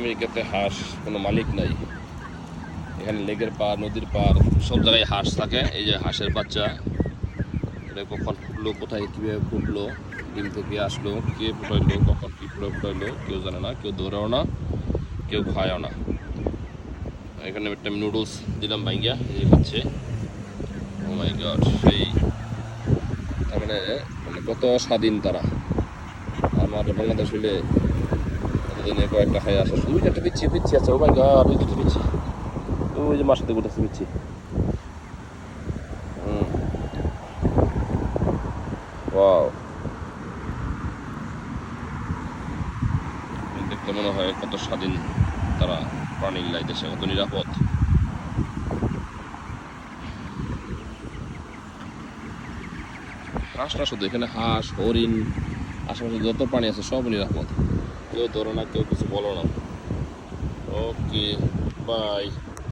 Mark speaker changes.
Speaker 1: আমেরিকাতে হাঁস কোনো মালিক নাই। এখানে লেকের পার নদীর পার সব জায়গায় হাঁস থাকে। এই যে হাঁসের বাচ্চা, এটা কখন ফুটলো, কোথায়, কীভাবে ফুটলো, ডিম থেকে আসলো, কে ফুটাইলো, কখন কী ফুটে ফুটাইলো, কেউ জানে না, কেউ দৌড়াও না, কেউ খায়ও না। এখানে একটা নুডলস দিলাম ভাইঙ্গা, এই হচ্ছে। গড সেই। তার মানে মানে কত স্বাধীন তারা। আমার বাংলাদেশ হইলে দিনে কয়েকটা খাই আসা। শুধু একটা পিচ্ছি পিচ্ছি আছে, ও মাই গড ওই দুটো পিচ্ছি। ওই যে মার সাথে গোটাচ্ছে পিচ্ছি। হুম। ওয়াও। দেখতে মনে হয় কত স্বাধীন তারা প্রাণীগুলাই দেশে, কত নিরাপদ। হাঁস না শুধু এখানে হাঁস, হরিণ, আশেপাশে যত প্রাণী আছে সব নিরাপদ। কেউ ধরো না কেউ কিছু বলো না ওকে বাই